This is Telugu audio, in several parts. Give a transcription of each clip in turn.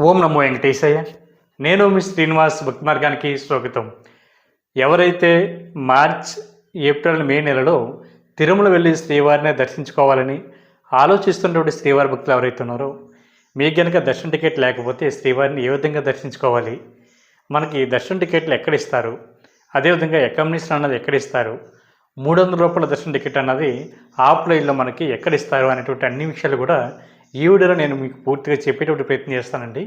ఓం నమో వెంకటేశయ్య. నేను మీ శ్రీనివాస్ భక్తి మార్గానికి స్వాగతం. ఎవరైతే మార్చ్ ఏప్రిల్ మే నెలలో తిరుమల వెళ్ళి శ్రీవారిని దర్శించుకోవాలని ఆలోచిస్తున్నటువంటి శ్రీవారి భక్తులు ఎవరైతే ఉన్నారో మీకు కనుక దర్శన టికెట్ లేకపోతే శ్రీవారిని ఏ విధంగా దర్శించుకోవాలి? మనకి దర్శన టికెట్లు ఎక్కడ ఇస్తారు? అదేవిధంగా అకామిడేషన్ అన్నది ఎక్కడ ఇస్తారు? మూడు వందల రూపాయల దర్శన టికెట్ అన్నది ఆఫ్లైన్లో మనకి ఎక్కడ ఇస్తారు? అనేటువంటి అన్ని విషయాలు కూడా ఈ వీడియోలో నేను మీకు పూర్తిగా చెప్పేటువంటి ప్రయత్నం చేస్తానండి.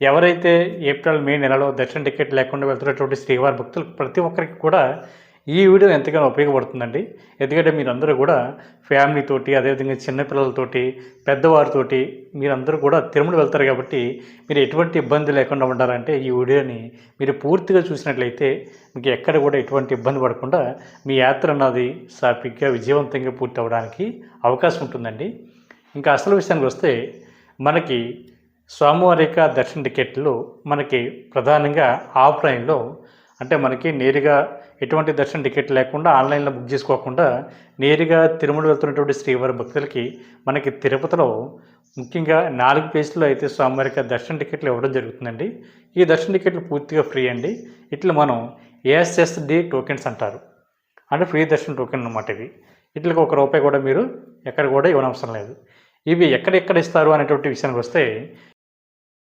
ఎవరైతే ఏప్రిల్ మే నెలలో దర్శన టికెట్ లేకుండా వెళ్తున్నటువంటి శ్రీవారి భక్తులు ప్రతి ఒక్కరికి కూడా ఈ వీడియో ఎంతగానో ఉపయోగపడుతుందండి. ఎందుకంటే మీరందరూ కూడా ఫ్యామిలీతోటి అదేవిధంగా చిన్నపిల్లలతోటి పెద్దవారితోటి మీరందరూ కూడా తిరుమల వెళ్తారు కాబట్టి మీరు ఎటువంటి ఇబ్బంది లేకుండా ఉండాలంటే ఈ వీడియోని మీరు పూర్తిగా చూసినట్లయితే మీకు ఎక్కడ కూడా ఎటువంటి ఇబ్బంది పడకుండా మీ యాత్ర అన్నది సాఫీగా విజయవంతంగా పూర్తి అవ్వడానికి అవకాశం ఉంటుందండి. ఇంకా అసలు విషయానికి వస్తే మనకి స్వామివారి యొక్క దర్శన టికెట్లు మనకి ప్రధానంగా ఆఫ్లైన్లో అంటే మనకి నేరుగా ఎటువంటి దర్శన టికెట్ లేకుండా ఆన్లైన్లో బుక్ చేసుకోకుండా నేరుగా తిరుమల వెళ్తున్నటువంటి శ్రీవారి భక్తులకి మనకి తిరుపతిలో ముఖ్యంగా నాలుగు ప్లేస్లో అయితే స్వామివారి యొక్క దర్శన టికెట్లు ఇవ్వడం జరుగుతుందండి. ఈ దర్శన టికెట్లు పూర్తిగా ఫ్రీ అండి. ఇట్లా మనం ఏఎస్ఎస్డి టోకెన్స్ అంటారు. అంటే ఫ్రీ దర్శన టోకెన్ అనమాట ఇవి. ఇట్లకి ఒక రూపాయి కూడా మీరు ఎక్కడ కూడా ఇవ్వనవసరం లేదు. ఇవి ఎక్కడెక్కడ ఇస్తారు అనేటువంటి విషయానికి వస్తే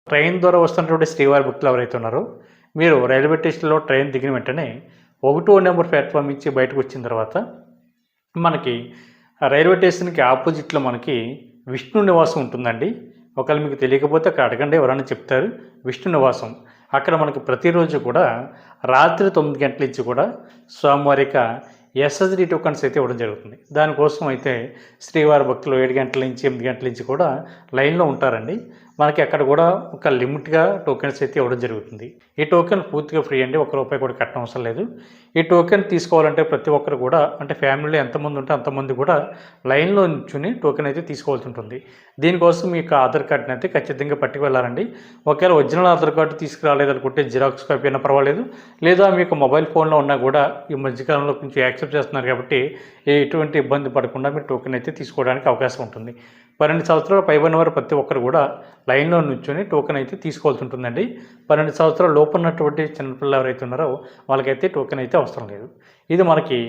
ట్రైన్ ద్వారా వస్తున్నటువంటి శ్రీవారి భక్తులు ఎవరైతే ఉన్నారో మీరు రైల్వే స్టేషన్లో ట్రైన్ దిగిన వెంటనే ఒకటో నెంబర్ ప్లాట్ఫామ్ ఇచ్చి బయటకు వచ్చిన తర్వాత మనకి రైల్వే స్టేషన్కి ఆపోజిట్లో మనకి విష్ణు నివాసం ఉంటుందండి. ఒకవేళ మీకు తెలియకపోతే అక్కడ అడగండి ఎవరైనా చెప్తారు. విష్ణు నివాసం. అక్కడ మనకి ప్రతిరోజు కూడా రాత్రి తొమ్మిది గంటల నుంచి కూడా స్వామివారిక ఎస్ఎస్డి టోకన్స్ అయితే ఇవ్వడం జరుగుతుంది. దానికోసం అయితే శ్రీవారి భక్తులు ఏడు గంటల నుంచి ఎనిమిది గంటల నుంచి కూడా లైన్లో ఉంటారండి. మనకి అక్కడ కూడా ఒక లిమిట్గా టోకెన్స్ అయితే ఇవ్వడం జరుగుతుంది. ఈ టోకెన్ పూర్తిగా ఫ్రీ అండి. ఒక రూపాయి కూడా కట్టడం అవసరం లేదు. ఈ టోకెన్ తీసుకోవాలంటే ప్రతి ఒక్కరు కూడా అంటే ఫ్యామిలీలో ఎంతమంది ఉంటే అంతమంది కూడా లైన్లో నిల్చుని టోకెన్ అయితే తీసుకోవాల్సి ఉంటుంది. దీనికోసం మీ యొక్క ఆధార్ కార్డుని అయితే ఖచ్చితంగా పట్టుకు వెళ్ళాలండి ఒకవేళ ఒరిజినల్ ఆధార్ కార్డు తీసుకురాలేదు అనుకుంటే జిరాక్స్ కాపీ అయినా పర్వాలేదు. లేదా మీకు మొబైల్ ఫోన్లో ఉన్నా కూడా ఈ మధ్యకాలంలో కొంచెం యాక్సెప్ట్ చేస్తున్నారు కాబట్టి ఎటువంటి ఇబ్బంది పడకుండా మీరు టోకెన్ అయితే తీసుకోవడానికి అవకాశం ఉంటుంది. పన్నెండు సంవత్సరాలు పైబడిన వారు ప్రతి ఒక్కరు కూడా లైన్లో నుంచొని టోకెన్ అయితే తీసుకోవాల్సి ఉంటుందండి. పన్నెండు సంవత్సరాల లోపు ఉన్నటువంటి చిన్నపిల్లలు ఎవరైతే ఉన్నారో వాళ్ళకైతే టోకెన్ అయితే అవసరం లేదు. ఇది మనకి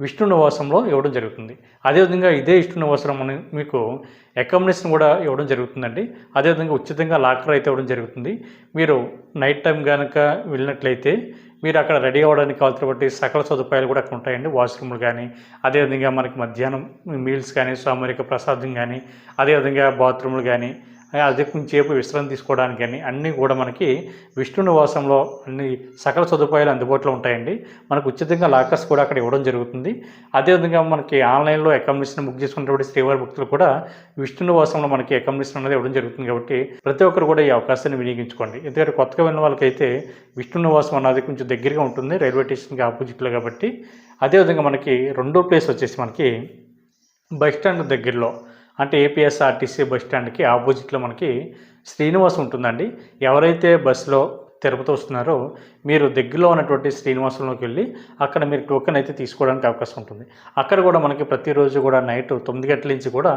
విష్ణు నివాసంలో ఇవ్వడం జరుగుతుంది. అదేవిధంగా ఇదే విష్ణు నివాసంలో మనం మీకు అకామిడేషన్ కూడా ఇవ్వడం జరుగుతుందండి. అదేవిధంగా ఉచితంగా లాకర్ అయితే ఇవ్వడం జరుగుతుంది. మీరు నైట్ టైం కనుక వెళ్ళినట్లయితే మీరు అక్కడ రెడీ అవ్వడానికి కావాల్సినటువంటి సకల సదుపాయాలు కూడా అక్కడ ఉంటాయండి. వాష్రూమ్లు కానీ అదేవిధంగా మనకి మధ్యాహ్నం మీల్స్ కానీ సామూహిక ప్రసాదం కానీ అదేవిధంగా బాత్రూమ్లు కానీ అదే కొంచెంసేపు విశ్రాంతి తీసుకోవడానికి కానీ అన్నీ కూడా మనకి విష్ణు నివాసంలో అన్ని సకల సదుపాయాలు అందుబాటులో ఉంటాయండి. మనకు ఉచితంగా లాకర్స్ కూడా అక్కడ ఇవ్వడం జరుగుతుంది. అదేవిధంగా మనకి ఆన్లైన్లో అకామిడేషన్ బుక్ చేసుకున్నటువంటి శ్రీవారి భక్తులు కూడా విష్ణు నివాసంలో మనకి అకామిడేషన్ అనేది ఇవ్వడం జరుగుతుంది కాబట్టి ప్రతి ఒక్కరు కూడా ఈ అవకాశాన్ని వినియోగించుకోండి. ఎందుకంటే కొత్తగా వెళ్ళిన వాళ్ళకైతే విష్ణు నివాసం అన్నది కొంచెం దగ్గరగా ఉంటుంది రైల్వే స్టేషన్కి ఆపోజిట్లో కాబట్టి. అదేవిధంగా మనకి రెండో ప్లేస్ వచ్చేసి మనకి బస్ స్టాండ్ దగ్గరలో అంటే ఏపీఎస్ఆర్టీసీ బస్ స్టాండ్కి ఆపోజిట్లో మనకి శ్రీనివాస్ ఉంటుందండి. ఎవరైతే బస్సులో తిరుపతి వస్తున్నారో మీరు దగ్గరలో ఉన్నటువంటి శ్రీనివాసంలోకి వెళ్ళి అక్కడ మీరు టోకెన్ అయితే తీసుకోవడానికి అవకాశం ఉంటుంది. అక్కడ కూడా మనకి ప్రతిరోజు కూడా నైట్ తొమ్మిది గంటల నుంచి కూడా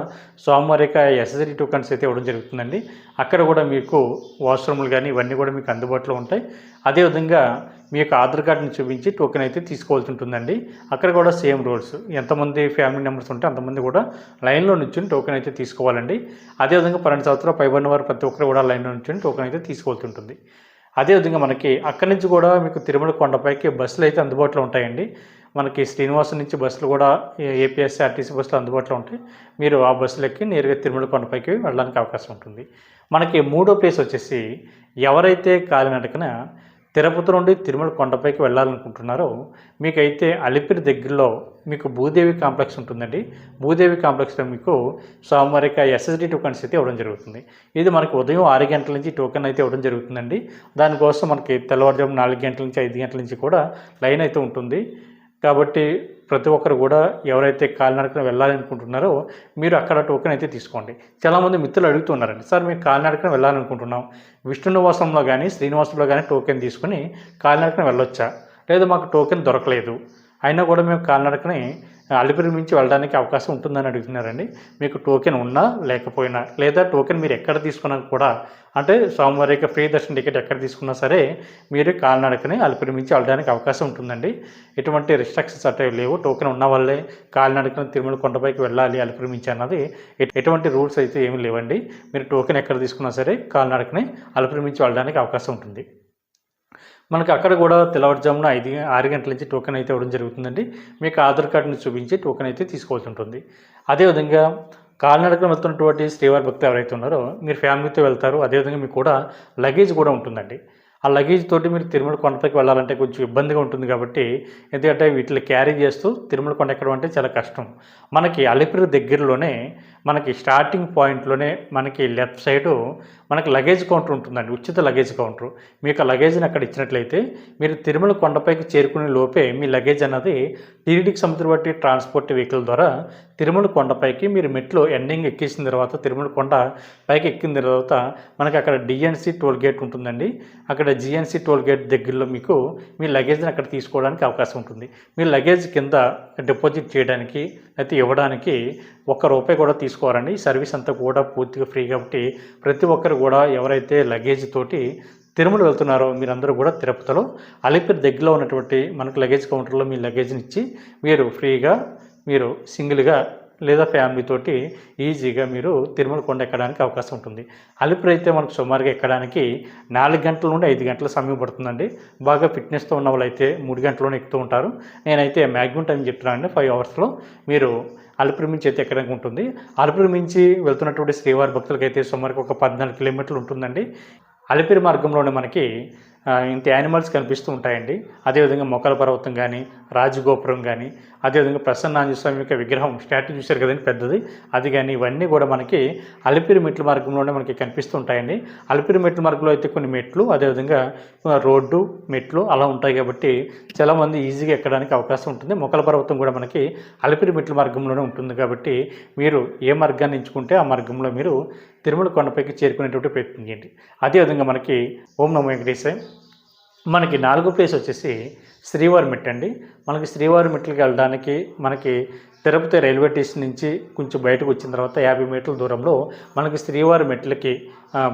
సోమవారి ఎస్ఎస్డి టోకెన్స్ అయితే ఇవ్వడం జరుగుతుందండి. అక్కడ కూడా మీకు వాష్రూమ్లు కానీ ఇవన్నీ కూడా మీకు అందుబాటులో ఉంటాయి. అదేవిధంగా మీ యొక్క ఆధార్ కార్డుని చూపించి టోకెన్ అయితే తీసుకోవాల్సి ఉంటుందండి. అక్కడ కూడా సేమ్ రూల్స్. ఎంతమంది ఫ్యామిలీ మెంబర్స్ ఉంటే అంతమంది కూడా లైన్లో నుంచుని టోకెన్ అయితే తీసుకోవాలండి. అదేవిధంగా పన్నెండు సంవత్సరాలు పైబడిన వారు ప్రతి ఒక్కరు కూడా లైన్లో నుంచుని టోకెన్ అయితే తీసుకోవాల్సి ఉంటుంది. అదేవిధంగా మనకి అక్కడి నుంచి కూడా మీకు తిరుమల కొండపైకి బస్సులు అయితే అందుబాటులో ఉంటాయండి. మనకి శ్రీనివాసం నుంచి బస్సులు కూడా ఏపీఎస్ఆర్టీసీ బస్సులు అందుబాటులో ఉంటాయి. మీరు ఆ బస్సులకి నేరుగా తిరుమల కొండపైకి వెళ్ళడానికి అవకాశం ఉంటుంది. మనకి మూడో ప్లేస్ వచ్చేసి ఎవరైతే కాలినడకన తిరుపతి నుండి తిరుమల కొండపైకి వెళ్ళాలనుకుంటున్నారో మీకైతే అలిపిరి దగ్గరలో మీకు భూదేవి కాంప్లెక్స్ ఉంటుందండి. భూదేవి కాంప్లెక్స్లో మీకు సోమవారిక ఎస్ఎస్డి టోకన్స్ అయితే ఇవ్వడం జరుగుతుంది. ఇది మనకు ఉదయం ఆరు గంటల నుంచి టోకెన్ అయితే ఇవ్వడం జరుగుతుందండి. దానికోసం మనకి తెల్లవారుజాము నాలుగు గంటల నుంచి ఐదు గంటల నుంచి కూడా లైన్ అయితే ఉంటుంది. కాబట్టి ప్రతి ఒక్కరు కూడా ఎవరైతే కాలినడకన వెళ్ళాలనుకుంటున్నారో మీరు అక్కడ టోకెన్ అయితే తీసుకోండి. చాలామంది మిత్రులు అడుగుతున్నారండి సార్ మేము కాలినడకన వెళ్ళాలనుకుంటున్నాం. విష్ణు నివాసంలో కానీ శ్రీనివాసంలో కానీ టోకెన్ తీసుకుని కాలినడకన వెళ్ళొచ్చా? లేదా మాకు టోకెన్ దొరకలేదు. అయినా కూడా మేము కాలినడకని అలిపిరి నుంచి వెళ్ళడానికి అవకాశం ఉంటుందని అడుగుతున్నారండి. మీకు టోకెన్ ఉన్నా లేకపోయినా లేదా టోకెన్ మీరు ఎక్కడ తీసుకున్నా కూడా అంటే సోమవారం యొక్క ఫ్రీ దర్శన టికెట్ ఎక్కడ తీసుకున్నా సరే మీరు కాలినడకనే అలిపిరి నుంచి వెళ్ళడానికి అవకాశం ఉంటుందండి. ఎటువంటి రిస్ట్రిక్షన్స్ అట్టే లేవు. టోకెన్ ఉన్న వాళ్ళే కాలినడకన తిరుమల కొండపైకి వెళ్ళాలి అలిపిరి నుంచి అన్నది ఎటువంటి రూల్స్ అయితే ఏమీ లేవండి. మీరు టోకెన్ ఎక్కడ తీసుకున్నా సరే కాలినడకనే అలిపిరి నుంచి వెళ్ళడానికి అవకాశం ఉంటుంది. మనకి అక్కడ కూడా తెల్లవారుజామున ఐదు ఆరు గంటల నుంచి టోకెన్ అయితే ఇవ్వడం జరుగుతుందండి. మీకు ఆధార్ కార్డుని చూపించి టోకెన్ అయితే తీసుకోవాల్సి ఉంటుంది. అదేవిధంగా కాలినడకన వెళ్తున్నటువంటి శ్రీవారి భక్తులు ఎవరైతే ఉన్నారో మీరు ఫ్యామిలీతో వెళ్తారు. అదేవిధంగా మీకు కూడా లగేజ్ కూడా ఉంటుందండి. ఆ లగేజ్ తోటి మీరు తిరుమల కొండపైకి వెళ్ళాలంటే కొంచెం ఇబ్బందిగా ఉంటుంది కాబట్టి ఎందుకంటే వీటిని క్యారీ చేస్తూ తిరుమల కొండ ఎక్కడం అంటే చాలా కష్టం. మనకి అలిపిరి దగ్గరలోనే మనకి స్టార్టింగ్ పాయింట్లోనే మనకి లెఫ్ట్ సైడు మనకు లగేజ్ కౌంటర్ ఉంటుందండి ఉచిత లగేజ్ కౌంటర్ మీకు లగేజ్ని అక్కడ ఇచ్చినట్లయితే మీరు తిరుమల కొండపైకి చేరుకునే లోపే మీ లగేజ్ అన్నది టీడీకి సముద్ర బట్టి ట్రాన్స్పోర్ట్ వెహికల్ ద్వారా తిరుమల కొండపైకి మీరు మెట్లు ఎండింగ్ ఎక్కేసిన తర్వాత తిరుమల కొండ పైకి ఎక్కిన తర్వాత మనకి అక్కడ డిఎన్సి టోల్ గేట్ ఉంటుందండి. అక్కడ జిఎన్సి టోల్ గేట్ దగ్గరలో మీకు మీ లగేజ్ని అక్కడ తీసుకోవడానికి అవకాశం ఉంటుంది. మీ లగేజ్ కింద డిపాజిట్ చేయడానికి అయితే ఇవ్వడానికి ఒక్క రూపాయి కూడా తీసుకోవాలండి. ఈ సర్వీస్ అంతా కూడా పూర్తిగా ఫ్రీ కాబట్టి ప్రతి ఒక్కరు కూడా ఎవరైతే లగేజ్ తోటి తిరుమల వెళ్తున్నారో మీరందరూ కూడా తిరుపతిలో అలిపిరి దగ్గరలో ఉన్నటువంటి మనకు లగేజ్ కౌంటర్లో మీ లగేజ్ని ఇచ్చి మీరు ఫ్రీగా మీరు సింగిల్గా లేదా ఫ్యామిలీ తోటి ఈజీగా మీరు తిరుమల కొండ ఎక్కడానికి అవకాశం ఉంటుంది. అలిపిరి అయితే మనకు సుమారుగా ఎక్కడానికి నాలుగు గంటల నుండి ఐదు గంటల సమయం పడుతుందండి. బాగా ఫిట్నెస్తో ఉన్న వాళ్ళు అయితే మూడు గంటల్లోనే ఎక్కుతూ ఉంటారు. నేనైతే మ్యాక్సిమం టైం చెప్తున్నానండి ఫైవ్ అవర్స్లో మీరు అలిపిరి మించి అయితే ఎక్కడానికి ఉంటుంది. అలిపిరి మించి వెళ్తున్నటువంటి శ్రీవారి భక్తులకి అయితే ఒక పద్నాలుగు కిలోమీటర్లు ఉంటుందండి. అలిపిరి మార్గంలోనే మనకి ఇంత యానిమల్స్ కనిపిస్తూ ఉంటాయండి. అదేవిధంగా మొక్కల పర్వతం కానీ రాజగోపురం కానీ అదేవిధంగా ప్రసన్న ఆంజనేయ స్వామి యొక్క విగ్రహం స్టాట్యూ చూశారు కదండి పెద్దది. అది కానీ ఇవన్నీ కూడా మనకి అలిపిరి మెట్ల మార్గంలోనే మనకి కనిపిస్తూ ఉంటాయండి అలిపిరి మెట్ల మార్గంలో అయితే కొన్ని మెట్లు అదేవిధంగా రోడ్డు మెట్లు అలా ఉంటాయి కాబట్టి చాలామంది ఈజీగా ఎక్కడానికి అవకాశం ఉంటుంది. మొక్కల పర్వతం కూడా మనకి అలిపిరి మెట్ల మార్గంలోనే ఉంటుంది కాబట్టి మీరు ఏ మార్గాన్ని ఎంచుకుంటే ఆ మార్గంలో మీరు తిరుమల కొండపైకి చేరుకునేటువంటి ప్రయత్నం చేయండి. అదేవిధంగా మనకి ఓం నమో వెంకటేశ్వర మనకి నాలుగో ప్లేస్ వచ్చేసి శ్రీవారి మెట్ అండి. మనకి శ్రీవారి మెట్లకి వెళ్ళడానికి మనకి తిరుపతి రైల్వే స్టేషన్ నుంచి కొంచెం బయటకు వచ్చిన తర్వాత యాభై మీటర్ల దూరంలో మనకి శ్రీవారి మెట్లకి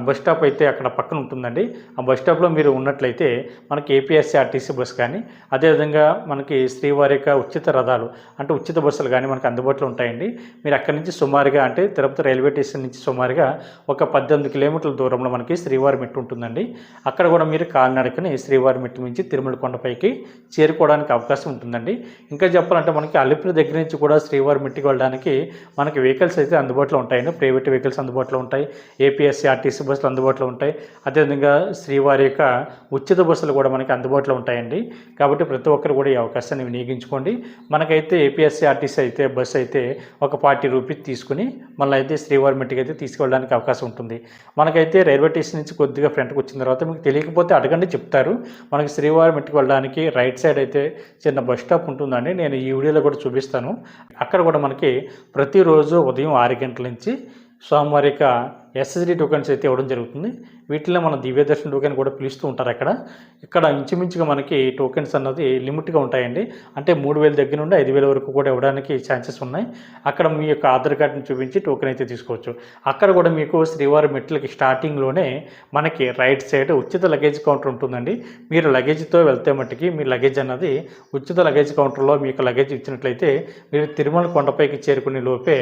బస్ స్టాప్ అయితే అక్కడ పక్కన ఉంటుందండి. ఆ బస్ స్టాప్లో మీరు ఉన్నట్లయితే మనకి ఏపీఎస్సీ ఆర్టీసీ బస్ కానీ అదేవిధంగా మనకి శ్రీవారి యొక్క ఉచిత రథాలు అంటే ఉచిత బస్సులు కానీ మనకి అందుబాటులో ఉంటాయండి. మీరు అక్కడి నుంచి సుమారుగా అంటే తిరుపతి రైల్వే స్టేషన్ నుంచి సుమారుగా ఒక పద్దెనిమిది కిలోమీటర్ల దూరంలో మనకి శ్రీవారి మెట్టు ఉంటుందండి. అక్కడ కూడా మీరు కాలినడకని శ్రీవారి మెట్టు నుంచి తిరుమల కొండపైకి చేరుకోవడానికి అవకాశం ఉంటుందండి. ఇంకా చెప్పాలంటే మనకి అలిపిరి దగ్గర నుంచి కూడా శ్రీవారి మెట్టుకు వెళ్ళడానికి మనకి వెహికల్స్ అయితే అందుబాటులో ఉంటాయండి. ప్రైవేట్ వెహికల్స్ అందుబాటులో ఉంటాయి. ఏపీఎస్సీఆర్టీసీ ఆర్టీసీ బస్సులు అందుబాటులో ఉంటాయి. అదేవిధంగా శ్రీవారి యొక్క ఉచిత బస్సులు కూడా మనకి అందుబాటులో ఉంటాయండి. కాబట్టి ప్రతి ఒక్కరు కూడా ఈ అవకాశాన్ని వినియోగించుకోండి. మనకైతే ఏపీఎస్సీ ఆర్టీసీ అయితే బస్సు అయితే ఒక ఫార్టీ రూపీస్ తీసుకుని మళ్ళీ అయితే శ్రీవారి మెట్టికి అయితే తీసుకెళ్ళడానికి అవకాశం ఉంటుంది. మనకైతే రైల్వే స్టేషన్ నుంచి కొద్దిగా ఫ్రంట్కి వచ్చిన తర్వాత మీకు తెలియకపోతే అడగండి చెప్తారు. మనకి శ్రీవారి మెట్టుకు వెళ్ళడానికి రైట్ సైడ్ అయితే చిన్న బస్ స్టాప్ ఉంటుందండి. నేను ఈ వీడియోలో కూడా చూపిస్తాను. అక్కడ కూడా మనకి ప్రతిరోజు ఉదయం ఆరు గంటల నుంచి సోమవారి యొక్క ఎస్ఎస్డి టోకెన్స్ అయితే ఇవ్వడం జరుగుతుంది. వీటిలో మన దివ్యదర్శన టోకెన్ కూడా పిలుస్తూ ఉంటారు అక్కడ. ఇక్కడ ఇంచుమించుగా మనకి టోకెన్స్ అన్నది లిమిట్గా ఉంటాయండి. అంటే మూడు వేల దగ్గర నుండి ఐదు వేల వరకు కూడా ఇవ్వడానికి ఛాన్సెస్ ఉన్నాయి. అక్కడ మీ యొక్క ఆధార్ కార్డుని చూపించి టోకెన్ అయితే తీసుకోవచ్చు. అక్కడ కూడా మీకు శ్రీవారి మెట్లకి స్టార్టింగ్లోనే మనకి రైట్ సైడ్ ఉచిత లగేజ్ కౌంటర్ ఉంటుందండి. మీరు లగేజ్తో వెళ్తే మట్టుకి మీ లగేజ్ అన్నది ఉచిత లగేజ్ కౌంటర్లో మీ యొక్క లగేజ్ ఇచ్చినట్లయితే మీరు తిరుమల కొండపైకి చేరుకునే లోపే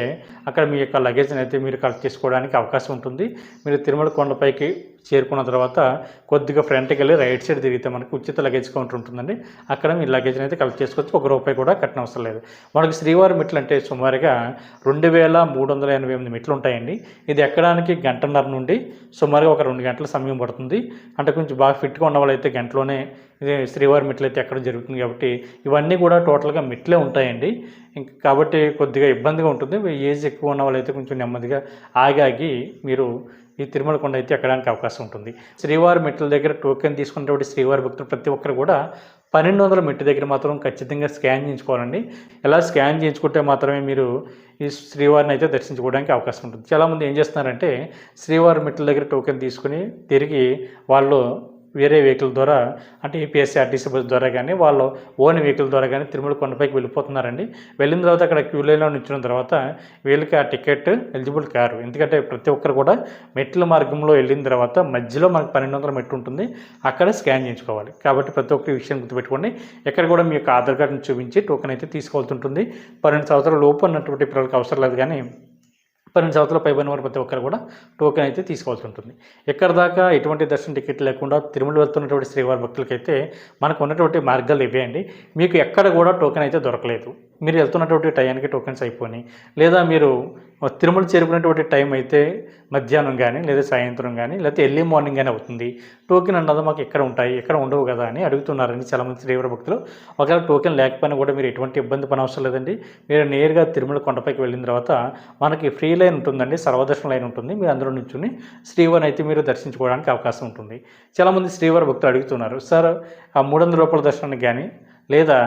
అక్కడ మీ యొక్క లగేజ్ అయితే మీరు కలెక్ట్ చేసుకోవడానికి అవకాశం ఉంటుంది. మీరు తిరుమల కొండపైకి చేరుకున్న తర్వాత కొద్దిగా ఫ్రంట్కి వెళ్ళి రైట్ సైడ్ తిరిగితే మనకి ఉచిత లగేజ్ కౌంటర్ ఉంటుందండి. అక్కడ మీ లగేజ్ని అయితే కలెక్ట్ చేసుకోవచ్చు. ఒక రూపాయి కూడా కట్టిన అవసరం లేదు. మనకి శ్రీవారి మెట్లు అంటే సుమారుగా రెండు వేల మూడు వందల ఎనభై ఎనిమిది మెట్లు ఉంటాయండి. ఇది ఎక్కడానికి గంటన్నర నుండి సుమారుగా ఒక రెండు గంటల సమయం పడుతుంది. అంటే కొంచెం బాగా ఫిట్గా ఉన్న వాళ్ళైతే గంటలోనే శ్రీవారి మెట్లు అయితే ఎక్కడ జరుగుతుంది కాబట్టి ఇవన్నీ కూడా టోటల్గా మెట్లే ఉంటాయండి. కాబట్టి కొద్దిగా ఇబ్బందిగా ఉంటుంది. ఏజ్ ఎక్కువ ఉన్న వాళ్ళైతే కొంచెం నెమ్మదిగా ఆగి ఆగి మీరు ఈ తిరుమల కొండ అయితే ఎక్కడానికి అవకాశం ఉంటుంది. శ్రీవారి మెట్ల దగ్గర టోకెన్ తీసుకున్నటువంటి శ్రీవారి భక్తులు ప్రతి ఒక్కరు కూడా పన్నెండు వందల మెట్టు దగ్గర మాత్రం ఖచ్చితంగా స్కాన్ చేయించుకోవాలండి. ఇలా స్కాన్ చేయించుకుంటే మాత్రమే మీరు ఈ శ్రీవారిని అయితే దర్శించుకోవడానికి అవకాశం ఉంటుంది. చాలామంది ఏం చేస్తున్నారంటే శ్రీవారి మెట్ల దగ్గర టోకెన్ తీసుకుని తిరిగి వాళ్ళు వేరే వెహికల్ ద్వారా అంటే ఏపీఎస్ఆర్టీసీ బస్ ద్వారా కానీ వాళ్ళు ఓన్ వెహికల్ ద్వారా కానీ తిరుమల కొండపైకి వెళ్ళిపోతున్నారండి. వెళ్ళిన తర్వాత అక్కడ క్యూ లైన్లో నిల్చున్న తర్వాత వీళ్ళకి ఆ టికెట్ ఎలిజిబుల్ కారు. ఎందుకంటే ప్రతి ఒక్కరు కూడా మెట్ల మార్గంలో వెళ్ళిన తర్వాత మధ్యలో మనకు పన్నెండు వందల మెట్టు ఉంటుంది. అక్కడ స్కాన్ చేయించుకోవాలి. కాబట్టి ప్రతి ఒక్కరి విషయం గుర్తుపెట్టుకోండి. ఎక్కడ కూడా మీ యొక్క ఆధార్ కార్డుని చూపించి టోకెన్ అయితే తీసుకోవాల్సి ఉంటుంది. పన్నెండు సంవత్సరాల లోపు ఉన్నటువంటి పిల్లలకి అవసరం లేదు కానీ పన్నెండు సంవత్సరాల పైబడిన వారు ప్రతి ఒక్కరు కూడా టోకెన్ అయితే తీసుకోవాల్సి ఉంటుంది. ఎక్కడ దాకా ఎటువంటి దర్శన టికెట్ లేకుండా తిరుమల వెళ్తున్నటువంటి శ్రీవారి భక్తులకైతే మనకు ఉన్నటువంటి మార్గాలు ఇవే అండి. మీకు ఎక్కడ కూడా టోకెన్ అయితే దొరకలేదు. మీరు వెళ్తున్నటువంటి టైంకి టోకెన్స్ అయిపోయినాయి లేదా మీరు తిరుమల చేరుకునేటువంటి టైం అయితే మధ్యాహ్నం కానీ లేదా సాయంత్రం కానీ లేకపోతే ఎర్లీ మార్నింగ్ కానీ అవుతుంది. టోకెన్ అన్నది మాకు ఎక్కడ ఉంటాయి ఎక్కడ ఉండవు కదా అని అడుగుతున్నారని చాలామంది శ్రీవర భక్తులు. ఒకవేళ టోకెన్ లేకపోయినా కూడా మీరు ఎటువంటి ఇబ్బంది పని అవసరం లేదండి. మీరు నేరుగా తిరుమల కొండపైకి వెళ్ళిన తర్వాత మనకి ఫ్రీ లైన్ ఉంటుందండి సర్వదర్శన లైన్ ఉంటుంది. మీరు అందులో నుంచుని శ్రీవారిని అయితే మీరు దర్శించుకోవడానికి అవకాశం ఉంటుంది. చాలామంది శ్రీవారి భక్తులు అడుగుతున్నారు సార్ ఆ మూడు వందల రూపాయల దర్శనానికి కానీ లేదా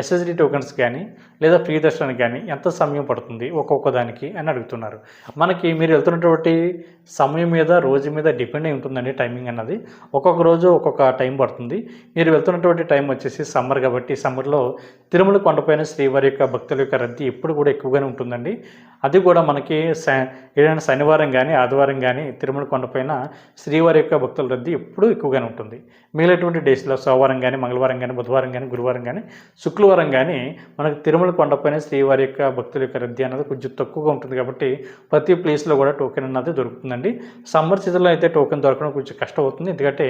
ఎస్ఎస్డి టోకెన్స్ కానీ లేదా ఫ్రీ కానీ ఎంత సమయం పడుతుంది ఒక్కొక్క దానికి అని అడుగుతున్నారు. మనకి మీరు వెళ్తున్నటువంటి సమయం మీద రోజు మీద డిపెండ్ అయి ఉంటుందండి టైమింగ్ అన్నది. ఒక్కొక్క రోజు ఒక్కొక్క టైం పడుతుంది. మీరు వెళ్తున్నటువంటి టైం వచ్చేసి సమ్మర్ కాబట్టి సమ్మర్లో తిరుమల కొండపైన శ్రీవారి యొక్క భక్తుల యొక్క రద్దీ ఎప్పుడు కూడా ఎక్కువగానే ఉంటుందండి. అది కూడా మనకి ఏదైనా శనివారం కానీ ఆదివారం కానీ తిరుమల కొండపైన శ్రీవారి యొక్క భక్తుల రద్దీ ఎప్పుడూ ఎక్కువగానే ఉంటుంది. మిగిలినటువంటి డేస్లో సోమవారం కానీ మంగళవారం కానీ బుధవారం కానీ గురువారం కానీ శుక్రవారం కానీ మనకు తిరుమల కొండపైన శ్రీవారి యొక్క భక్తుల యొక్క రద్దీ అన్నది కొంచెం తక్కువగా ఉంటుంది కాబట్టి ప్రతి ప్లేస్లో కూడా టోకెన్ అన్నది దొరుకుతుందండి. సమ్మర్ సీజన్లో అయితే టోకెన్ దొరకడం కొంచెం కష్టం అవుతుంది ఎందుకంటే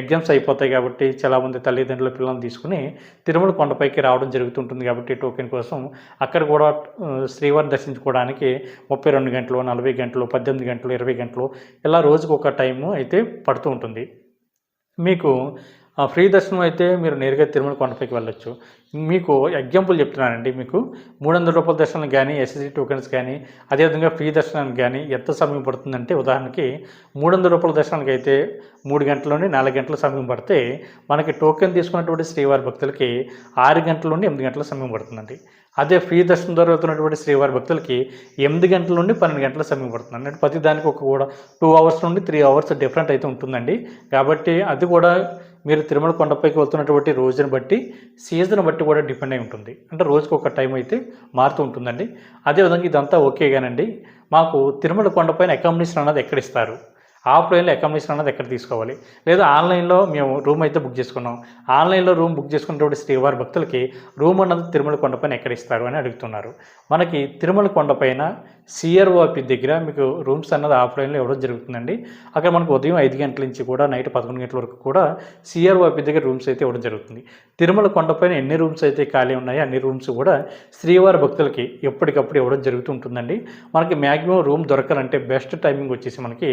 ఎగ్జామ్స్ అయిపోతాయి కాబట్టి చాలామంది తల్లిదండ్రుల పిల్లల్ని తీసుకుని తిరుమల కొండపైకి రావడం జరుగుతుంటుంది కాబట్టి టోకెన్ కోసం అక్కడ కూడా శ్రీవారిని దర్శించుకోవడానికి ముప్పై రెండు గంటలు నలభై గంటలు పద్దెనిమిది గంటలు ఇరవై గంటలు ఇలా రోజుకు ఒక టైము అయితే పడుతూ ఉంటుంది. మీకు ఆ, ఫ్రీ దర్శనం అయితే మీరు నేరుగా తిరుమల కొండపైకి వెళ్ళొచ్చు. మీకు ఎగ్జాంపుల్ చెప్తున్నానండి మీకు. మూడు వందల రూపాయల దర్శనం కానీ ఎస్ఎస్సి టోకెన్స్ కానీ అదేవిధంగా ఫ్రీ దర్శనానికి కానీ ఎంత సమయం పడుతుందంటే ఉదాహరణకి మూడు వందల రూపాయల దర్శనానికి అయితే మూడు గంటల నుండి నాలుగు గంటల సమయం పడితే మనకి టోకెన్ తీసుకున్నటువంటి శ్రీవారి భక్తులకి ఆరు గంటల నుండి ఎనిమిది గంటల సమయం పడుతుందండి. అదే ఫ్రీ దర్శనం ద్వారా వెళ్తున్నటువంటి శ్రీవారి భక్తులకి ఎనిమిది గంటల నుండి పన్నెండు గంటల సమయం పడుతుంది అంటే ప్రతి దానికి ఒక కూడా టూ అవర్స్ నుండి త్రీ అవర్స్ డిఫరెంట్ అయితే ఉంటుందండి. కాబట్టి అది కూడా మీరు తిరుమల కొండపైకి వెళ్తున్నటువంటి రోజుని బట్టి సీజన్ బట్టి కూడా డిపెండ్ అయి ఉంటుంది. అంటే రోజుకి ఒక టైం అయితే మారుతూ ఉంటుందండి. అదేవిధంగా ఇదంతా ఓకేగానండి మాకు తిరుమల కొండపైన అకామిడేషన్ అన్నది ఎక్కడ ఇస్తారు? ఆఫ్లైన్లో అకామిడేషన్ అన్నది ఎక్కడ తీసుకోవాలి? లేదా ఆన్లైన్లో మేము రూమ్ అయితే బుక్ చేసుకున్నాం. ఆన్లైన్లో రూమ్ బుక్ చేసుకున్నటువంటి శ్రీవారి భక్తులకి రూమ్ అన్నది తిరుమల కొండపైన ఎక్కడ ఇస్తారు అని అడుగుతున్నారు. మనకి తిరుమల కొండపైన సిఆర్ఓపి దగ్గర మీకు రూమ్స్ అన్నది ఆఫ్లైన్లో ఇవ్వడం జరుగుతుందండి. అక్కడ మనకు ఉదయం ఐదు గంటల నుంచి కూడా నైట్ పదకొండు గంటల వరకు కూడా సిఆర్ఓపి దగ్గర రూమ్స్ అయితే ఇవ్వడం జరుగుతుంది. తిరుమల కొండపైన ఎన్ని రూమ్స్ అయితే ఖాళీ ఉన్నాయో అన్ని రూమ్స్ కూడా శ్రీవారి భక్తులకి ఎప్పటికప్పుడు ఇవ్వడం జరుగుతూ ఉంటుందండి. మనకి మ్యాక్సిమం రూమ్ దొరకాలంటే బెస్ట్ టైమింగ్ వచ్చేసి మనకి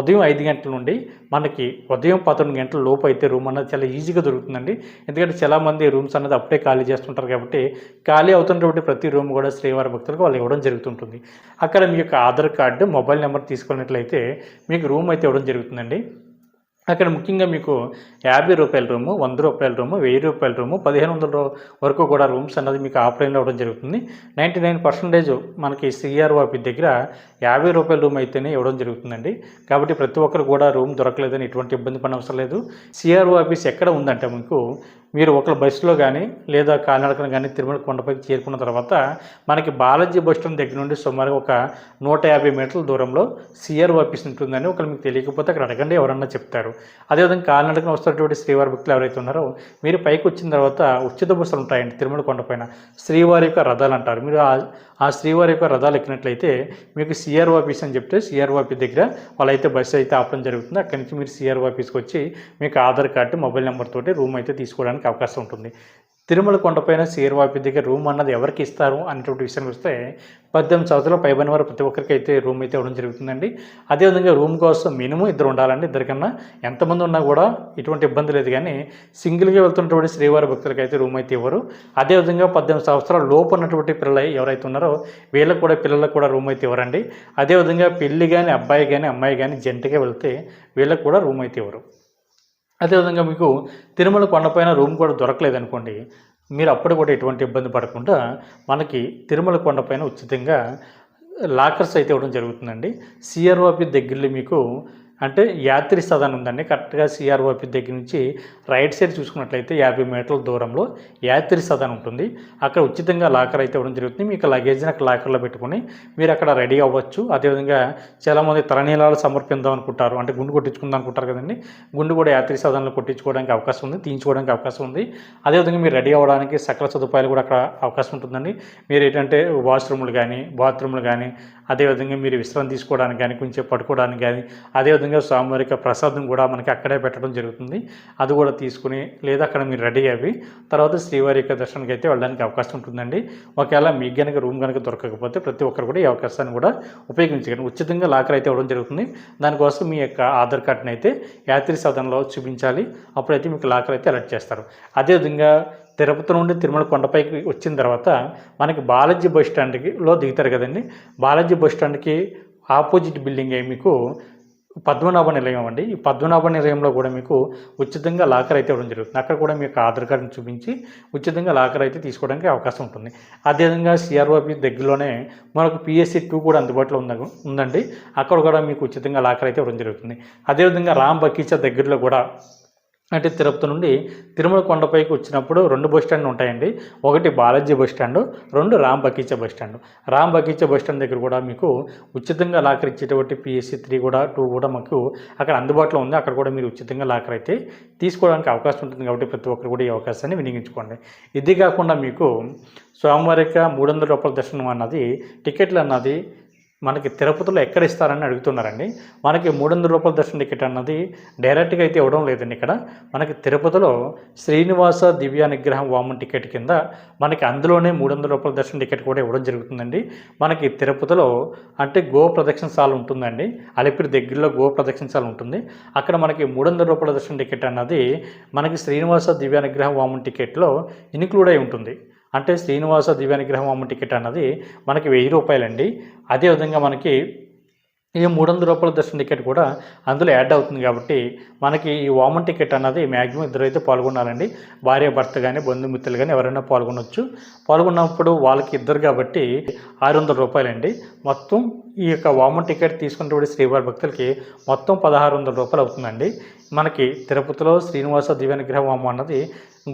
ఉదయం ఐదు గంటల నుండి మనకి ఉదయం పదకొండు గంటల లోపు అయితే రూమ్ అన్నది చాలా ఈజీగా దొరుకుతుందండి. ఎందుకంటే చాలామంది రూమ్స్ అన్నది అప్పుడే ఖాళీ చేస్తుంటారు కాబట్టి ఖాళీ అవుతున్నటువంటి ప్రతి రూమ్ కూడా శ్రీవారి భక్తులకు వాళ్ళు ఇవ్వడం జరుగుతుంటుంది అక్కడ మీ యొక్క ఆధార్ కార్డు మొబైల్ నెంబర్ తీసుకున్నట్లయితే మీకు రూమ్ అయితే ఇవ్వడం జరుగుతుందండి. అక్కడ ముఖ్యంగా మీకు యాభై రూపాయల రూము వంద రూపాయల రూము వెయ్యి రూపాయల రూము పదిహేను వందల వరకు కూడా రూమ్స్ అన్నది మీకు ఆఫ్లైన్లో ఇవ్వడం జరుగుతుంది. నైంటీ నైన్ పర్సెంటేజ్ మనకి సిఆర్ఓ ఆఫీస్ దగ్గర యాభై రూపాయల రూమ్ అయితేనే ఇవ్వడం జరుగుతుందండి. కాబట్టి ప్రతి ఒక్కరు కూడా రూమ్ దొరకలేదని ఎటువంటి ఇబ్బంది పడిన అవసరం లేదు. సిఆర్ఓ ఆఫీస్ ఎక్కడ ఉందంటే మీకు మీరు ఒకరు బస్సులో కానీ లేదా కాలినడకన కానీ తిరుమల కొండపైకి చేరుకున్న తర్వాత మనకి బాలాజీ బస్ స్టాండ్ దగ్గర నుండి సుమారు ఒక నూట యాభై మీటర్ల దూరంలో సిఆర్ ఆఫీస్ ఉంటుందని ఒకరు మీకు తెలియకపోతే అక్కడ అడగండి ఎవరన్నా చెప్తారు. అదేవిధంగా కాలినడకన వస్తున్నటువంటి శ్రీవారి భక్తులు ఎవరైతే ఉన్నారో మీరు పైకి వచ్చిన తర్వాత ఉచిత బస్సులు ఉంటాయండి తిరుమల కొండపైన. శ్రీవారి యొక్క రథాలు అంటారు. మీరు ఆ శ్రీవారి యొక్క రథాలు ఎక్కినట్లయితే మీకు సిఆర్ ఆఫీస్ అని చెప్తే సిఆర్ ఆఫీస్ దగ్గర వాళ్ళైతే బస్సు అయితే ఆపడం జరుగుతుంది. అక్కడి నుంచి మీరు సిఆర్ ఆఫీస్కి వచ్చి మీకు ఆధార్ కార్డు మొబైల్ నెంబర్ తోటి రూమ్ అయితే తీసుకోవడానికి అవకాశం ఉంటుంది. తిరుమల కొండపైన శీర్వాపి దగ్గర రూమ్ అన్నది ఎవరికి ఇస్తారు అనేటువంటి విషయానికి వస్తే పద్దెనిమిది సంవత్సరాలు పైబడిన వారు ప్రతి ఒక్కరికి అయితే రూమ్ అయితే ఇవ్వడం జరుగుతుందండి. అదేవిధంగా రూమ్ కోసం మినిమం ఇద్దరు ఉండాలండి ఇద్దరికన్నా. ఎంతమంది ఉన్నా కూడా ఎటువంటి ఇబ్బంది లేదు కానీ సింగిల్గా వెళ్తున్నటువంటి శ్రీవారి భక్తులకి అయితే రూమ్ అయితే ఇవ్వరు. అదేవిధంగా పద్దెనిమిది సంవత్సరాల లోపు ఉన్నటువంటి పిల్లలు ఎవరైతే ఉన్నారో వీళ్ళకి కూడా పిల్లలకు కూడా రూమ్ అయితే ఇవ్వరండి. అదేవిధంగా పెళ్ళి కానీ అబ్బాయి కానీ అమ్మాయి కానీ జంటగా వెళ్తే వీళ్ళకి కూడా రూమ్ అయితే ఇవ్వరు. అదేవిధంగా మీకు తిరుమల కొండపైన రూమ్ కూడా దొరకలేదు అనుకోండి మీరు అప్పుడు కూడా ఎటువంటి ఇబ్బంది పడకుండా మనకి తిరుమల కొండపైన ఉచితంగా లాకర్స్ అయితే ఇవ్వడం జరుగుతుందండి. సిఆర్ఓపి దగ్గరలో మీకు అంటే యాత్రి సదన్ ఉందండి. కరెక్ట్గా సిఆర్ఓపి దగ్గర నుంచి రైట్ సైడ్ చూసుకున్నట్లయితే యాభై మీటర్ల దూరంలో యాత్రి సదన్ ఉంటుంది. అక్కడ ఉచితంగా లాకర్ అయితే ఇవ్వడం జరుగుతుంది. మీకు లగేజ్ని అక్కడ లాకర్లో పెట్టుకొని మీరు అక్కడ రెడీ అవ్వచ్చు. అదేవిధంగా చాలామంది తలనీలాలు సమర్పిద్దాం అనుకుంటారు. అంటే గుండు కొట్టించుకుందాం అనుకుంటారు కదండి. గుండు కూడా యాత్రి సదన్లో కొట్టించుకోవడానికి అవకాశం ఉంది తీయించుకోవడానికి అవకాశం ఉంది. అదేవిధంగా మీరు రెడీ అవ్వడానికి సకల సదుపాయాలు కూడా అక్కడ అవకాశం ఉంటుందండి. మీరు ఏంటంటే వాష్రూమ్లు కానీ బాత్రూమ్లు కానీ అదేవిధంగా మీరు విశ్రాంతి తీసుకోవడానికి కానీ కొంచెం పడుకోవడానికి కానీ అదేవిధంగా స్వామివారికి ప్రసాదం కూడా మనకి అక్కడే పెట్టడం జరుగుతుంది. అది కూడా తీసుకుని లేదా అక్కడ మీరు రెడీ అవి తర్వాత శ్రీవారి యొక్క దర్శనానికి అయితే వెళ్ళడానికి అవకాశం ఉంటుందండి. ఒకవేళ మీకు కనుక రూమ్ కనుక దొరకకపోతే ప్రతి ఒక్కరు కూడా ఈ అవకాశాన్ని కూడా ఉపయోగించగలను ఉచితంగా లాకర్ అయితే ఇవ్వడం జరుగుతుంది. దానికోసం మీ యొక్క ఆధార్ కార్డుని అయితే యాత్రి సదనలో చూపించాలి. అప్పుడైతే మీకు లాకర్ అయితే అలర్ట్ చేస్తారు. అదేవిధంగా తిరుపతి నుండి తిరుమల కొండపైకి వచ్చిన తర్వాత మనకి బాలాజీ బస్ స్టాండ్కి లో దిగుతారు కదండి. బాలాజీ బస్ స్టాండ్కి ఆపోజిట్ బిల్డింగ్ మీకు పద్మనాభ నిలయం అండి. ఈ పద్మనాభ నిలయంలో కూడా మీకు ఉచితంగా లాకర్ అయితే ఇవ్వడం జరుగుతుంది. అక్కడ కూడా మీకు ఆధార్ కార్డుని చూపించి ఉచితంగా లాకర్ అయితే తీసుకోవడానికి అవకాశం ఉంటుంది. అదేవిధంగా సిఆర్ఓపి దగ్గరలోనే మనకు పిఎస్సి టూ కూడా అందుబాటులో ఉంద ఉందండి. అక్కడ కూడా మీకు ఉచితంగా లాకర్ అయితే ఇవ్వడం జరుగుతుంది. అదేవిధంగా రామ్ బకీచా దగ్గరలో కూడా అంటే తిరుపతి నుండి తిరుమల కొండపైకి వచ్చినప్పుడు రెండు బస్ స్టాండ్లు ఉంటాయండి. ఒకటి బాలాజీ బస్ స్టాండ్ రెండు Ram Bagicha bus stand. Ram Bagicha bus stand దగ్గర కూడా మీకు ఉచితంగా లాకర్ ఇచ్చేటువంటి పిఎస్సి త్రీ కూడా టూ కూడా మాకు అక్కడ అందుబాటులో ఉంది. అక్కడ కూడా మీరు ఉచితంగా లాకర్ అయితే తీసుకోవడానికి అవకాశం ఉంటుంది కాబట్టి ప్రతి ఒక్కరు కూడా ఈ అవకాశాన్ని వినియోగించుకోండి. ఇది కాకుండా మీకు స్వామివారిక మూడు వందల రూపాయల దర్శనం అన్నది టికెట్లు అన్నది మనకి తిరుపతిలో ఎక్కడ ఇస్తారని అడుగుతున్నారండి. మనకి మూడు వందల రూపాయల దర్శన టికెట్ అన్నది డైరెక్ట్గా అయితే ఇవ్వడం లేదండి ఇక్కడ. మనకి తిరుపతిలో శ్రీనివాస దివ్య నిగ్రహం వామన్ టికెట్ కింద మనకి అందులోనే మూడు వందల రూపాయల దర్శన టికెట్ కూడా ఇవ్వడం జరుగుతుందండి. మనకి తిరుపతిలో అంటే గో ప్రదక్షిణశాల ఉంటుందండి. అలిపిరి దగ్గరలో గో ప్రదక్షిణశాల ఉంటుంది. అక్కడ మనకి మూడు వందల రూపాయల దర్శన టికెట్ అన్నది మనకి శ్రీనివాస దివ్య నిగ్రహం వామన్ టికెట్లో ఇన్క్లూడ్ అయి ఉంటుంది. అంటే శ్రీనివాస దివ్యానుగ్రహం అమ్మ టికెట్ అన్నది మనకి వెయ్యి రూపాయలండి. అదేవిధంగా మనకి ఈ మూడు వందల రూపాయల దర్శన టికెట్ కూడా అందులో యాడ్ అవుతుంది కాబట్టి మనకి ఈ వామన్ టికెట్ అన్నది మ్యాక్సిమం ఇద్దరైతే పాల్గొనాలండి. భార్య భర్త కానీ బంధుమిత్రులు కానీ ఎవరైనా పాల్గొనవచ్చు పాల్గొన్నప్పుడు వాళ్ళకి ఇద్దరు కాబట్టి ఆరు వందల రూపాయలండి. మొత్తం ఈ యొక్క వామన్ టికెట్ తీసుకున్నటువంటి శ్రీవారి భక్తులకి మొత్తం పదహారు వందల రూపాయలు అవుతుందండి. మనకి తిరుపతిలో శ్రీనివాస దివ్యానుగ్రహ అమ్మ అన్నది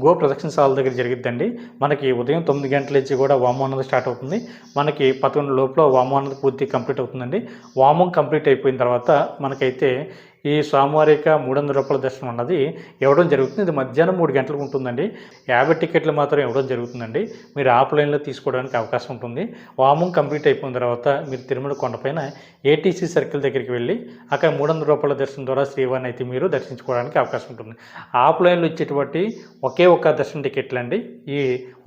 గో ప్రదక్షిణశాల దగ్గర జరిగిద్దండి. మనకి ఉదయం తొమ్మిది గంటల నుంచి కూడా వామం అన్నది స్టార్ట్ అవుతుంది. మనకి పదకొండు లోపల వామం అన్నది పూర్తి కంప్లీట్ అవుతుందండి. వామం కంప్లీట్ అయిపోయిన తర్వాత మనకైతే ఈ స్వామివారి మూడు వందల రూపాయల దర్శనం అన్నది ఇవ్వడం జరుగుతుంది. ఇది మధ్యాహ్నం మూడు గంటలకు ఉంటుందండి. యాభై టికెట్లు మాత్రం ఇవ్వడం జరుగుతుందండి. మీరు ఆఫ్లైన్లో తీసుకోవడానికి అవకాశం ఉంటుంది. వామం కంప్లీట్ అయిపోయిన తర్వాత మీరు తిరుమల కొండపైన ఏటీసీ సర్కిల్ దగ్గరికి వెళ్ళి అక్కడ మూడు వందల రూపాయల దర్శనం ద్వారా శ్రీవారిని అయితే మీరు దర్శించుకోవడానికి అవకాశం ఉంటుంది. ఆఫ్లైన్లో ఇచ్చేటువంటి ఒకే ఒక దర్శన టికెట్లు అండి. ఈ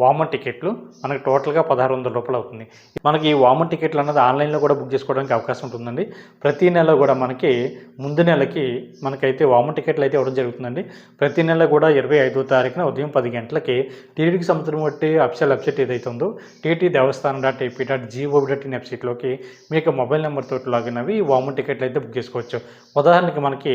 వామన్ టికెట్లు మనకి టోటల్గా పదహారు వందల రూపాయలు అవుతుంది. మనకి ఈ వామన్ టికెట్లు అన్నది ఆన్లైన్లో కూడా బుక్ చేసుకోవడానికి అవకాశం ఉంటుందండి. ప్రతి నెల కూడా మనకి ముందు నెలకి మనకైతే వామన్ టికెట్లు అయితే ఇవ్వడం జరుగుతుందండి. ప్రతి నెల కూడా ఇరవై ఐదో తారీఖున ఉదయం పది గంటలకి టీటీకి సంవత్సరం బట్టి అఫిషియల్ వెబ్సైట్ ఏదైతే ఉందో TT Devasthanam dot AP dot GO dot in వెబ్సైట్లోకి మీ యొక్క మొబైల్ నెంబర్ తోటి లాగిన్ అవి వామన్ టికెట్లు అయితే బుక్ చేసుకోవచ్చు. ఉదాహరణకి మనకి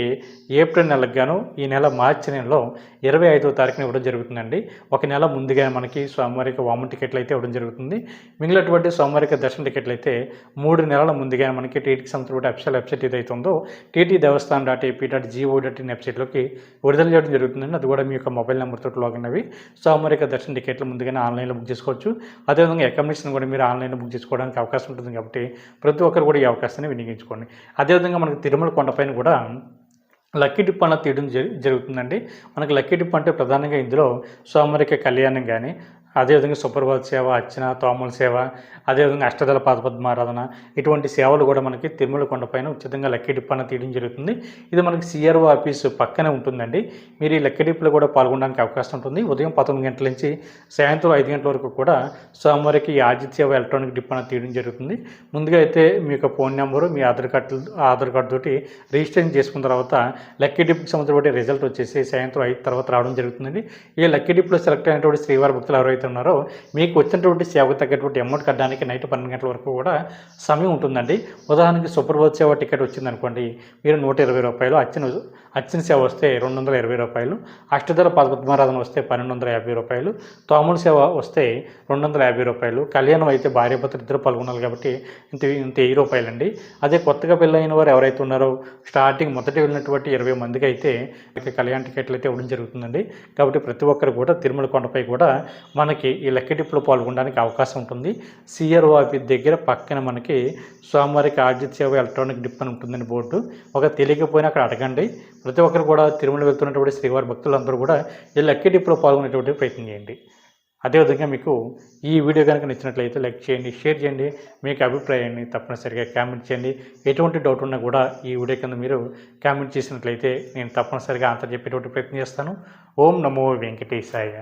ఏప్రిల్ నెలకు గాను ఈ నెల మార్చి నెలలో ఇరవై ఐదో తారీఖున ఇవ్వడం జరుగుతుందండి. ఒక నెల ముందుగా మనకి స్వామివారికి వామన్ టికెట్లు అయితే ఇవ్వడం జరుగుతుంది. మిగిలినటువంటి స్వామివారికి దర్శన టికెట్లు అయితే మూడు నెలల ముందుగా మనకి టీటీకి సంబంధించిన అఫిషియల్ వెబ్సైట్ ఏదైతే ఉందో TT Devasthanam dot AP dot GO dot in వెబ్సైట్లోకి విడుదల చేయడం జరుగుతుందండి. అది కూడా మీ యొక్క మొబైల్ నెంబర్ తోటి లాగిన్ అవి స్వామివారికి దర్శన టికెట్లు ముందుగానే ఆన్లైన్లో బుక్ చేసుకోవచ్చు. అదేవిధంగా అకామిడేషన్ కూడా మీరు ఆన్లైన్లో బుక్ చేసుకోవడానికి అవకాశం ఉంటుంది కాబట్టి ప్రతి ఒక్కరు కూడా ఈ అవకాశాన్ని వినియోగించుకోండి. అదేవిధంగా మనకి తిరుమల కొండపైన కూడా లక్కీ డిప్ అన్న తీయడం జరుగుతుందండి. మనకు లక్కీ డిప్ అంటే ప్రధానంగా ఇందులో స్వామివారికి కళ్యాణం కానీ అదేవిధంగా సుప్రభాత సేవ అర్చన తోమల సేవ అదేవిధంగా అష్టదళ పాదపద్మారాధన ఇటువంటి సేవలు కూడా మనకి తిరుమల కొండపైన ఉచితంగా లక్కీ డిప్ అన్న తీయడం జరుగుతుంది. ఇది మనకి సిఆర్ఓ ఆఫీసు పక్కనే ఉంటుందండి. మీరు ఈ లక్కీ డిప్లో కూడా పాల్గొనడానికి అవకాశం ఉంటుంది. ఉదయం పంతొమ్మిది గంటల నుంచి సాయంత్రం ఐదు గంటల వరకు కూడా స్వామివారికి ఈ ఆజిత్ సేవ ఎలక్ట్రానిక్ డిప్ అన్న తీయడం జరుగుతుంది. ముందుగా అయితే మీ యొక్క ఫోన్ నెంబరు మీ ఆధార్ కార్డు ఆధార్ కార్డు తోటి రిజిస్ట్రేషన్ చేసుకున్న తర్వాత లక్కీ డిప్కి సంబంధించిన రిజల్ట్ వచ్చేసి సాయంత్రం ఐదు తర్వాత రావడం జరుగుతుందండి. ఈ లక్కీ డిప్లో సెలెక్ట్ అయినటువంటి శ్రీవారి భక్తులు ఎవరైతే ఎవరైతే ఉన్నారో మీకు వచ్చినటువంటి సేవకు తగ్గటువంటి అమౌంట్ కట్టడానికి నైట్ పన్నెండు గంటల వరకు కూడా సమయం ఉంటుందండి. ఉదాహరణకి సూపర్ బోత్ సేవ టికెట్ వచ్చిందనుకోండి మీరు నూట ఇరవై రూపాయలు అచ్చిన అచ్చిన సేవ వస్తే రెండు వందల ఇరవై రూపాయలు అష్టధర పద్మారాధన వస్తే పన్నెండు వందల యాభై రూపాయలు తోముల సేవ వస్తే రెండు వందల యాభై రూపాయలు కళ్యాణం అయితే భార్యాభర్తలు ఇద్దరు పాల్గొనాలి కాబట్టి ఇంత ఇంత వెయ్యి రూపాయలండి. అదే కొత్తగా పెళ్ళైన వారు ఎవరైతే ఉన్నారో స్టార్టింగ్ మొదట వెళ్ళినటువంటి ఇరవై మందికి అయితే కళ్యాణ టికెట్లు అయితే ఇవ్వడం జరుగుతుందండి. కాబట్టి ప్రతి ఒక్కరు కూడా తిరుమల కొండపై కూడా మన మనకి ఈ లెక్కటిప్పులో పాల్గొనడానికి అవకాశం ఉంటుంది. సిఆర్ఓ ఆఫీస్ దగ్గర పక్కన మనకి స్వామివారికి ఆర్జిత్ సేవ ఎలక్ట్రానిక్ డిప్ అని ఉంటుందని బోర్డు. ఒక తెలియకపోయినా అక్కడ అడగండి. ప్రతి ఒక్కరు కూడా తిరుమల వెళ్తున్నటువంటి శ్రీవారి భక్తులందరూ కూడా ఈ లెక్క డిప్లో పాల్గొనేటువంటి ప్రయత్నం చేయండి. అదేవిధంగా మీకు ఈ వీడియో కనుక నచ్చినట్లయితే లైక్ చేయండి షేర్ చేయండి. మీకు అభిప్రాయాన్ని తప్పనిసరిగా కామెంట్ చేయండి. ఎటువంటి డౌట్ ఉన్నా కూడా ఈ వీడియో కింద మీరు కామెంట్ చేసినట్లయితే నేను తప్పనిసరిగా ఆన్సర్ చెప్పేటువంటి ప్రయత్నం చేస్తాను. ఓం నమో వెంకటేశాయ.